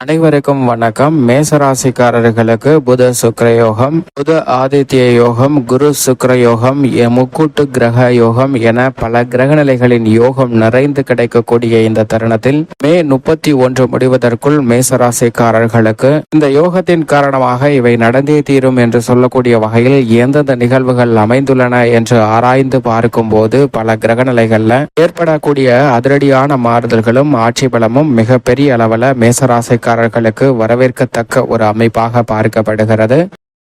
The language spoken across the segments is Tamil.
அனைவருக்கும் வணக்கம். மேசராசிக்காரர்களுக்கு புத சுக்கிர யோகம் புத ஆதித்ய யோகம் குரு சுக்கர யோகம் முக்கூட்டு கிரக யோகம் என பல கிரகநிலைகளின் யோகம் நிறைந்து கிடைக்கக்கூடிய இந்த தருணத்தில் மே முப்பத்தி ஒன்று முடிவதற்குள் மேசராசிக்காரர்களுக்கு இந்த யோகத்தின் காரணமாக இவை நடந்தே தீரும் என்று சொல்லக்கூடிய வகையில் எந்தெந்த நிகழ்வுகள் அமைந்துள்ளன என்று ஆராய்ந்து பார்க்கும் போது பல கிரகநிலைகள்ல ஏற்படக்கூடிய அதிரடியான மாறுதல்களும் ஆட்சி பலமும் மிகப்பெரிய அளவில் மேசராசிக்காரர்களுக்கு வரவேற்கத்தக்க ஒரு அமைப்பாக பார்க்கப்படுகிறது.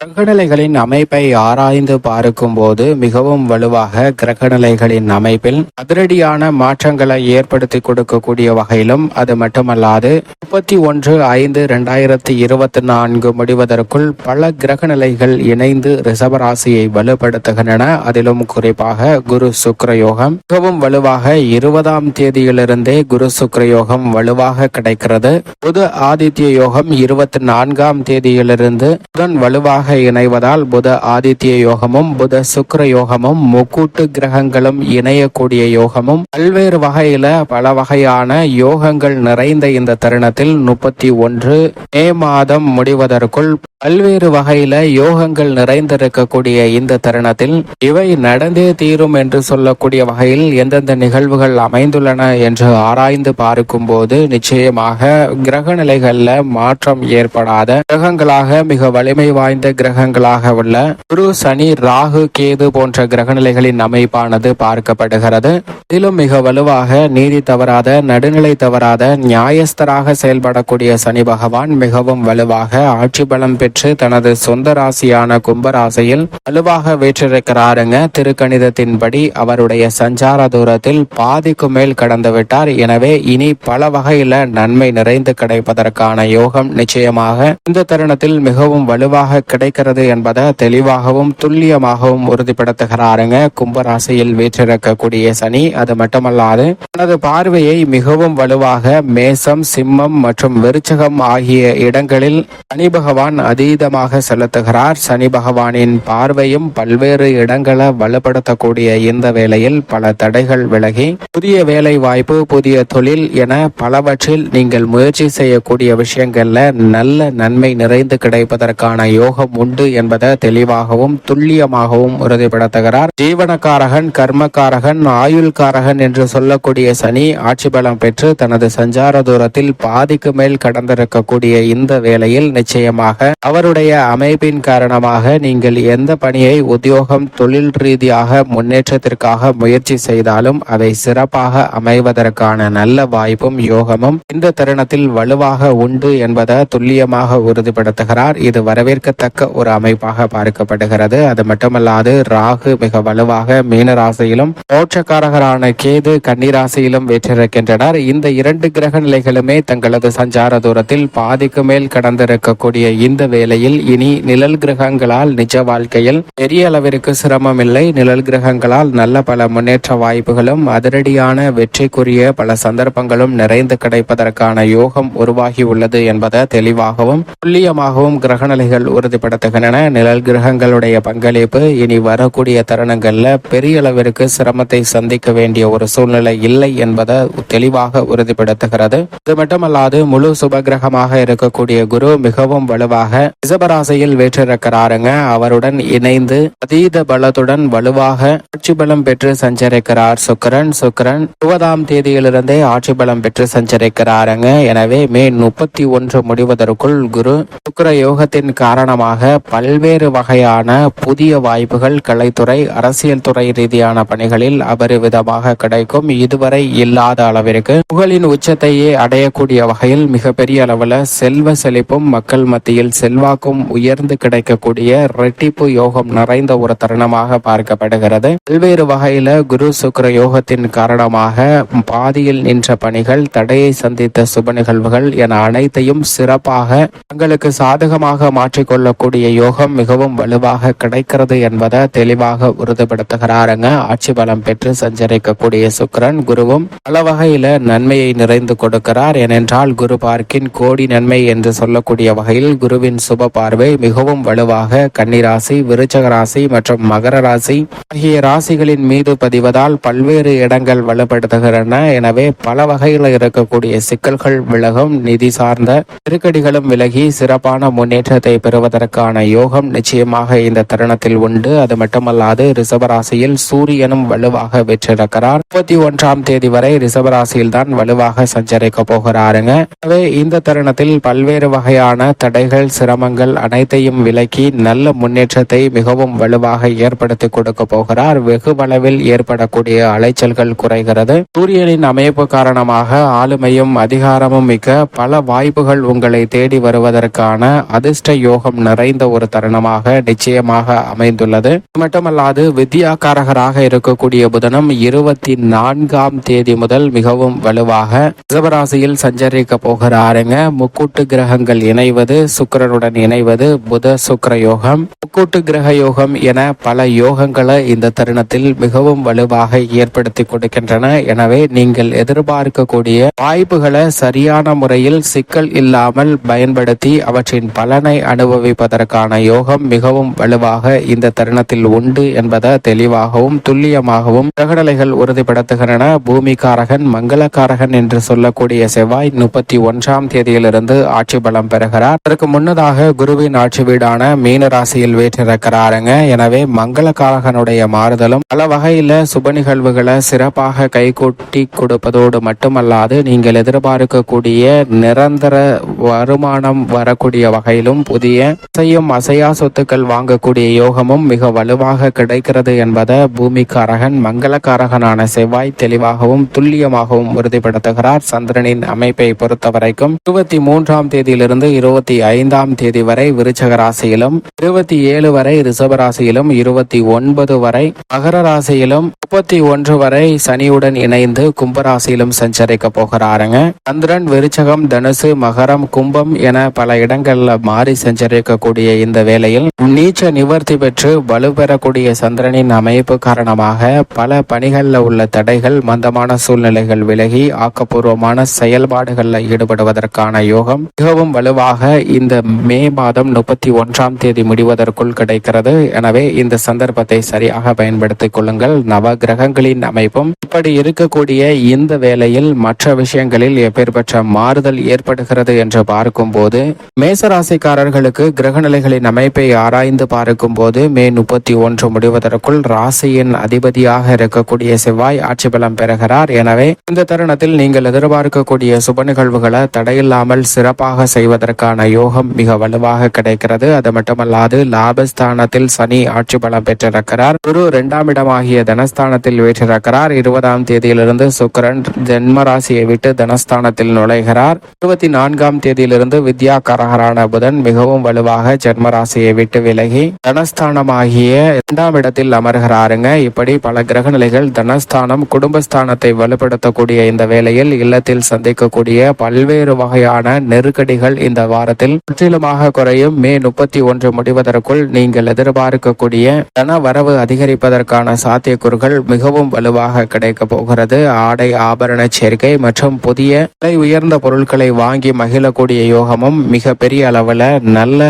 கிரகநிலைகளின் அமைப்பை ஆராய்ந்து பார்க்கும்போது மிகவும் வலுவாக கிரகநிலைகளின் அமைப்பில் அதிரடியான மாற்றங்களை ஏற்படுத்தி கொடுக்கக்கூடிய வகையிலும் அது மட்டுமல்லாது முப்பத்தி ஒன்று ஐந்து ரெண்டாயிரத்தி இருபத்தி நான்கு முடிவதற்குள் பல கிரகநிலைகள் இணைந்து ரிஷபராசியை வலுப்படுத்துகின்றன. அதிலும் குறிப்பாக குரு சுக்ரயோகம் மிகவும் வலுவாக இருபதாம் தேதியிலிருந்தே குரு சுக்ரயோகம் வலுவாக கிடைக்கிறது. புது ஆதித்ய யோகம் இருபத்தி நான்காம் தேதியிலிருந்து புதன் வலுவாக இணைவதால் புத ஆதித்ய யோகமும் புத சுக்கர யோகமும் முக்கூட்டு கிரகங்களும் இணையக்கூடிய யோகமும் பல்வேறு வகையில பல வகையான யோகங்கள் நிறைந்த இந்த தருணத்தில் முப்பத்தி ஒன்று மே மாதம் முடிவதற்குள் பல்வேறு வகையில யோகங்கள் நிறைந்திருக்கக்கூடிய இந்த தருணத்தில் இவை நடந்தே தீரும் என்று சொல்லக்கூடிய வகையில் எந்தெந்த நிகழ்வுகள் அமைந்துள்ளன என்று ஆராய்ந்து பார்க்கும்போது நிச்சயமாக கிரக நிலைகள்ல மாற்றம் ஏற்படாத கிரகங்களாக மிக வலிமை வாய்ந்த கிரகங்களாக உள்ள குரு சனி ராகு கேது போன்ற கிரகநிலைகளின் அமைப்பானது பார்க்கப்படுகிறது. இதிலும் மிக வலுவாக நீதி தவறாத நடுநிலை தவறாத நியாயஸ்தராக செயல்படக்கூடிய சனி பகவான் மிகவும் வலுவாக ஆட்சி பலம் பெற்று தனது சொந்த ராசியான கும்பராசியில் வலுவாக வீற்றிருக்கிறாருங்க. திருக்கணிதத்தின்படி அவருடைய சஞ்சார தூரத்தில் பாதிக்கு மேல் கடந்து விட்டார். எனவே இனி பல வகையில நன்மை நிறைந்து கிடைப்பதற்கான யோகம் நிச்சயமாக இந்த தருணத்தில் மிகவும் வலுவாக கிடைக்கிறது என்பதை தெளிவாகவும் துல்லியமாகவும் உறுதிப்படுத்துகிறாருங்க. கும்பராசியில் வீற்றிருக்கக்கூடிய சனி அது மட்டுமல்லாது தனது பார்வையை மிகவும் வலுவாக மேசம் சிம்மம் மற்றும் விருச்சகம் ஆகிய இடங்களில் சனி பகவான் அதீதமாக செலுத்துகிறார். சனி பகவானின் பார்வையும் பல்வேறு இடங்களை வலுப்படுத்தக்கூடிய இந்த வேளையில் பல தடைகள் விலகி புதிய வேலை வாய்ப்பு புதிய தொழில் என பலவற்றில் நீங்கள் முயற்சி செய்யக்கூடிய விஷயங்கள்ல நல்ல நன்மை நிறைந்து கிடைப்பதற்கான யோகம் உண்டு என்பதை தெளிவாகவும் துல்லியமாகவும் உறுதிப்படுத்துகிறார். ஜீவனக்காரகன் கர்மக்காரகன் ஆயுள்காரகன் என்று சொல்லக்கூடிய சனி ஆட்சி பலம் பெற்று தனது சஞ்சார தூரத்தில் பாதிக்கு மேல் கடந்திருக்கக்கூடிய இந்த வேளையில் நிச்சயமாக அவருடைய அமைப்பின் காரணமாக நீங்கள் எந்த பணியை உத்தியோகம் தொழில் ரீதியாக முன்னேற்றத்திற்காக முயற்சி செய்தாலும் அதை சிறப்பாக அமைவதற்கான நல்ல வாய்ப்பும் யோகமும் இந்த தருணத்தில் வலுவாக உண்டு என்பதை துல்லியமாக உறுதிப்படுத்துகிறார். இது வரவேற்கத்தக்க ஒரு அமைப்பாக பார்க்கப்படுகிறது. அது மட்டுமல்லாது ராகு மிக வலுவாக மீனராசியிலும் மோட்சக்காரகரான கேது கன்னிராசியிலும் வெற்றிருக்கின்றனர். இந்த இரண்டு கிரக நிலைகளுமே தங்களது சஞ்சார தூரத்தில் பாதிக்கு மேல் கடந்திருக்கக்கூடிய இந்த வேளையில் இனி நிழல் கிரகங்களால் நிஜ வாழ்க்கையில் பெரிய அளவிற்கு சிரமம் இல்லை நிழல் கிரகங்களால் நல்ல பல முன்னேற்ற வாய்ப்புகளும் அதிரடியான வெற்றிக்குரிய பல சந்தர்ப்பங்களும் நிறைந்து கிடைப்பதற்கான யோகம் உருவாகி உள்ளது என்பதை தெளிவாகவும் துல்லியமாகவும் கிரகநிலைகள் உறுதிப்படுத்துகின்றன. நிழல் கிரகங்களுடைய பங்களிப்பு இனி வரக்கூடிய தருணங்கள்ல பெரிய அளவிற்கு சிரமத்தை சந்திக்க வேண்டிய ஒரு சூழ்நிலை இல்லை என்பதை தெளிவாக உறுதிப்படுத்துகிறது. இது மட்டுமல்லாது முழு சுபகிரகமாக இருக்கக்கூடிய குரு மிகவும் வலுவாக ரிசபராசையில் வேற்றிருக்கிறாருங்க. அவருடன் இணைந்து அதீத பலத்துடன் வலுவாக ஆட்சி பலம் பெற்று சஞ்சரிக்கிறார் சுக்கரன். சுக்கரன் இருபதாம் தேதியிலிருந்தே ஆட்சி பலம் பெற்று சஞ்சரிக்கிறாருங்க. எனவே மே முப்பத்தி ஒன்று முடிவதற்குள் குரு சுக்கர யோகத்தின் காரணமாக பல்வேறு வகையான புதிய வாய்ப்புகள் கலைத்துறை அரசியல் துறை ரீதியான பணிகளில் அபரிவிதமாக கிடைக்கும். இதுவரை இல்லாத அளவிற்கு புகழின் உச்சத்தையே அடையக்கூடிய வகையில் மிகப்பெரிய அளவில் செல்வ செழிப்பும் மக்கள் மத்தியில் செல்வாக்கும் உயர்ந்து கிடைக்கக்கூடிய ரெட்டிப்பு யோகம் நிறைந்த ஒரு தருணமாக பார்க்கப்படுகிறது. பல்வேறு வகையில குரு சுக்கர யோகத்தின் காரணமாக பாதியில் நின்ற பணிகள் தடையை சந்தித்த சுப நிகழ்வுகள் என அனைத்தையும் சிறப்பாக தங்களுக்கு சாதகமாக மாற்றிக்கொள்ளக்கூடிய யோகம் மிகவும் வலுவாக கிடைக்கிறது என்பதை தெளிவாக உறுதிப்படுத்துகிறாருங்க. ஆட்சி பலம் பெற்று சஞ்சரிக்கக்கூடிய சுக்கரன் குருவும் பல வகையில நன்மையை நிறைந்து கொடுக்கிறார். ஏனென்றால் குரு பார்க்கின் கோடி நன்மை என்று சொல்லக்கூடிய வகையில் குருவின் சுப பார்வை மிகவும் வலுவாக கன்னிராசி விருச்சக ராசி மற்றும் மகர ராசி ஆகிய ராசிகளின் மீது பதிவதால் பல்வேறு இடங்கள் வலுப்படுத்துகின்றன. எனவே பல வகையில் இருக்கக்கூடிய சிக்கல்கள் விலகும் நிதி சார்ந்த நெருக்கடிகளும் விலகி சிறப்பான முன்னேற்றத்தை பெறுவதற்கான யோகம் நிச்சயமாக இந்த தருணத்தில் உண்டு. அது மட்டுமல்லாது ரிசபராசியில் சூரியனும் வலுவாக பெற்றிருக்கிறார் முப்பத்தி ஒன்றாம் தேதி வரை ரிசபராசியில் தான் வலுவாக சஞ்சரிக்க போகிறாருங்க. எனவே இந்த தருணத்தில் பல்வேறு வகையான தடைகள் சிறப்பு சிரமங்கள் அனைத்தையும் விலக்கி நல்ல முன்னேற்றத்தை மிகவும் வலுவாக ஏற்படுத்தி கொடுக்க போகிறார். வெகுவளவில் ஏற்படக்கூடிய அலைச்சல்கள் குறைகிறது. சூரியனின் அமைப்பு காரணமாக ஆளுமையும் அதிகாரமும் மிக்க பல வாய்ப்புகள் உங்களை தேடி வருவதற்கான அதிர்ஷ்ட யோகம் நிறைந்த ஒரு தருணமாக நிச்சயமாக அமைந்துள்ளது. மட்டுமல்லாது வித்யாகாரகராக இருக்கக்கூடிய புதனம் இருபத்தி நான்காம் தேதி முதல் மிகவும் வலுவாக ரிஷபராசியில் சஞ்சரிக்க போகிறாருங்க. முக்கூட்டு கிரகங்கள் இணைவது சுக்கிரனுடன் இணைவது புத சுக்கர யோகம் முக்கூட்டு கிரக யோகம் என பல யோகங்களை இந்த தருணத்தில் மிகவும் வலுவாக ஏற்படுத்தி கொடுக்கின்றன. எனவே நீங்கள் எதிர்பார்க்கக்கூடிய வாய்ப்புகளை சரியான முறையில் சிக்கல் இல்லாமல் பயன்படுத்தி அவற்றின் பலனை அனுபவிப்பதற்கான யோகம் மிகவும் வலுவாக இந்த தருணத்தில் உண்டு என்பதை தெளிவாகவும் துல்லியமாகவும் பிரகடலைகள் உறுதிப்படுத்துகின்றன. பூமிகாரகன் மங்களக்காரகன் என்று சொல்லக்கூடிய செவ்வாய் முப்பத்தி ஒன்றாம் தேதியிலிருந்து ஆட்சி பலம் பெறுகிறார். அதற்கு முன்னதாக குருவின் ஆட்சி வீடான மீன ராசியில் வீற்றிருக்கிறாருங்க. எனவே மங்களகாரகனுடைய மாறுதலும் பல வகையில சுப நிகழ்வுகளை சிறப்பாக கைகூட்டி கொடுப்பதோடு மட்டுமல்லாது நீங்கள் எதிர்பார்க்கக்கூடிய நிரந்தர வருமானம் வரக்கூடிய வகையிலும் புதிய அசையும் அசையா சொத்துக்கள் வாங்கக்கூடிய யோகமும் மிக வலுவாக கிடைக்கிறது என்பதை பூமிக்காரகன் மங்களக்காரகனான செவ்வாய் தெளிவாகவும் துல்லியமாகவும் உறுதிப்படுத்துகிறார். சந்திரனின் அமைப்பை பொறுத்தவரைக்கும் இருபத்தி மூன்றாம் தேதியிலிருந்து இருபத்தி ஐந்தாம் தேதி வரை விருச்சக ராசியிலும் இருபத்தி ஏழு வரை ரிஷப ராசியிலும் இருபத்தி ஒன்பது வரை மகர ராசியிலும் முப்பத்தி ஒன்று வரை சனியுடன் இணைந்து கும்பராசியிலும் சஞ்சரிக்க போகிறாருங்க. சந்திரன் விருச்சகம் தனுசு மகரம் கும்பம் என பல இடங்கள்ல மாறி சஞ்சரிக்கக்கூடிய இந்த வேளையில் நீச்ச நிவர்த்தி பெற்று வலுப்பெறக்கூடிய சந்திரனின் அமைப்பு காரணமாக பல பணிகளில் உள்ள தடைகள் மந்தமான சூழ்நிலைகள் விலகி ஆக்கப்பூர்வமான செயல்பாடுகளில் ஈடுபடுவதற்கான யோகம் மிகவும் வலுவாக இந்த மே மாதம் முப்பத்தி ஒன்றாம் தேதி முடிவதற்குள் கிடைக்கிறது. எனவே இந்த சந்தர்ப்பத்தை சரியாக பயன்படுத்திக் கொள்ளுங்கள். நவ கிரகங்களின் அமைப்பும். இப்படி இருக்கக்கூடிய இந்த வேளையில் மற்ற விஷயங்களில் எப்பேற்பட்ட மாறுதல் ஏற்படுகிறது என்று பார்க்கும்போது மேசராசிக்காரர்களுக்கு கிரகநிலைகளின் அமைப்பை ஆராய்ந்து பார்க்கும்போது மே முப்பத்தி ஒன்று முடிவதற்குள் ராசியின் அதிபதியாக இருக்கக்கூடிய செவ்வாய் ஆட்சி பலம் பெறுகிறார். எனவே இந்த தருணத்தில் நீங்கள் எதிர்பார்க்கக்கூடிய சுப நிகழ்வுகளை தடையில்லாமல் சிறப்பாக செய்வதற்கான யோகம் மிக வலுவாக கிடைக்கிறது. அது மட்டுமல்லாது லாபஸ்தானத்தில் சனி ஆட்சி பலம் பெற்றிருக்கிறார். குரு இரண்டாம் இடமாகிய தனஸ்தான தனஸ்தானத்தில் வீற்றிருக்கிறார். இருபதாம் தேதியிலிருந்து சுக்கரன் ஜென்ம ராசியை விட்டு தனஸ்தானத்தில் நுழைகிறார். இருபத்தி நான்காம் தேதியிலிருந்து வித்யா கரகரான புதன் மிகவும் வலுவாக ஜென்ம ராசியை விட்டு விலகி தனஸ்தானமாகிய இரண்டாம் இடத்தில் அமர்கிறாருங்க. இப்படி பல கிரக நிலைகள் தனஸ்தானம் குடும்பஸ்தானத்தை வலுப்படுத்தக்கூடிய இந்த வேளையில் இல்லத்தில் சந்திக்கக்கூடிய பல்வேறு வகையான நெருக்கடிகள் இந்த வாரத்தில் முற்றிலுமாக குறையும். மே முப்பத்தி ஒன்று முடிவதற்குள் நீங்கள் எதிர்பார்க்கக்கூடிய தன வரவு அதிகரிப்பதற்கான சாத்தியக்கூறுகள் மிகவும் வலுவாக கிடைக்க போகிறது. ஆடை ஆபரண சேர்க்கை மற்றும் புதிய விலை உயர்ந்த பொருட்களை வாங்கி மகிழக்கூடிய யோகமும் மிக பெரிய அளவில் நல்ல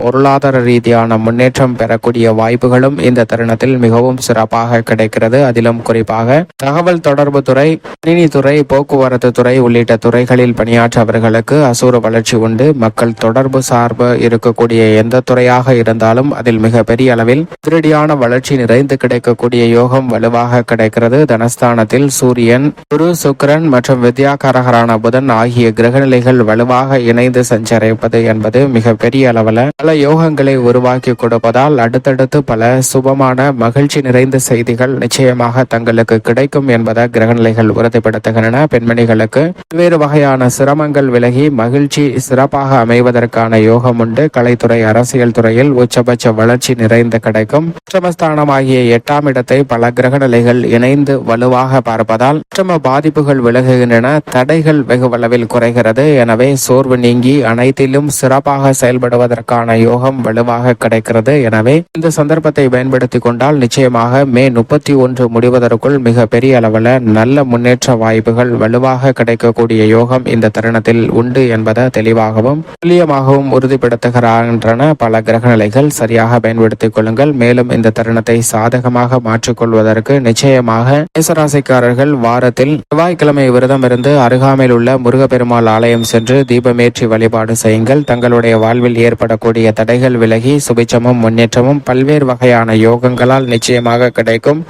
பொருளாதார ரீதியான முன்னேற்றம் பெறக்கூடிய வாய்ப்புகளும் இந்த தருணத்தில் மிகவும் சிறப்பாக கிடைக்கிறது. அதிலும் குறிப்பாக தகவல் தொடர்பு துறை கணினித்துறை போக்குவரத்து துறை உள்ளிட்ட துறைகளில் பணியாற்றவர்களுக்கு அசூர வளர்ச்சி உண்டு. மக்கள் தொடர்பு சார்பு இருக்கக்கூடிய எந்த துறையாக இருந்தாலும் அதில் மிக பெரிய அளவில் திருடியான வளர்ச்சி நிறைந்து கிடைக்கக்கூடிய யோகம் வலுவாக கிடைக்கிறது. தனஸ்தானத்தில் சூரியன் குரு சுக்கரன் மற்றும் வித்யாகாரகரான புதன் ஆகிய கிரகநிலைகள் வலுவாக இணைந்து சஞ்சரிப்பது என்பது மிக பெரிய அளவில் பல யோகங்களை உருவாக்கி கொடுப்பதால் அடுத்தடுத்து பல சுபமான மகிழ்ச்சி நிறைந்த செய்திகள் நிச்சயமாக தங்களுக்கு கிடைக்கும் என்பதை கிரகநிலைகள் உறுதிப்படுத்துகின்றன. பெண்மணிகளுக்கு பல்வேறு வகையான சிரமங்கள் விலகி மகிழ்ச்சி சிறப்பாக அமைவதற்கான யோகம் உண்டு. கலைத்துறை அரசியல் துறையில் உச்சபட்ச வளர்ச்சி நிறைந்து கிடைக்கும். அஷ்டமஸ்தானமாகிய எட்டாம் இடத்தை பல கிரகநிலைகள் இணைந்து வலுவாக பார்ப்பதால் அஷ்டம பாதிப்புகள் விலகுகின்றன. தடைகள் வெகுவளவில் குறைகிறது. எனவே சோர்வு நீங்கி அனைத்திலும் சிறப்பாக செயல்படுவதற்கான யோகம் வலுவாக கிடைக்கிறது. எனவே இந்த சந்தர்ப்பத்தை பயன்படுத்தி கொண்டால் நிச்சயமாக மே முப்பத்தி ஒன்று முடிவதற்குள் மிக பெரிய அளவில் நல்ல முன்னேற்ற வாய்ப்புகள் வலுவாக கிடைக்கக்கூடிய யோகம் இந்த தருணத்தில் உண்டு என்பதை தெளிவாகவும் துல்லியமாகவும் உறுதிப்படுத்துகின்றன பல கிரக நிலைகள் சரியாக பயன்படுத்திக் கொள்ளுங்கள். மேலும் இந்த தருணத்தை சாதகமாக மாற்றிக்கொள்வதற்கு நிச்சயமாக மேசராசிக்காரர்கள் வாரத்தில் செவ்வாய்க்கிழமை விரதம் இருந்து அருகாமையில் உள்ள முருகப்பெருமாள் ஆலயம் சென்று தீபமேற்றி வழிபாடு செய்யுங்கள். தங்களுடைய வாழ்வில் ஏற்படக்கூடிய தடைகள் விலகி சுபிச்சமும் முன்னேற்றமும் பல்வேறு வகையான யோகங்களால் நிச்சயமாக கிடைக்கும்.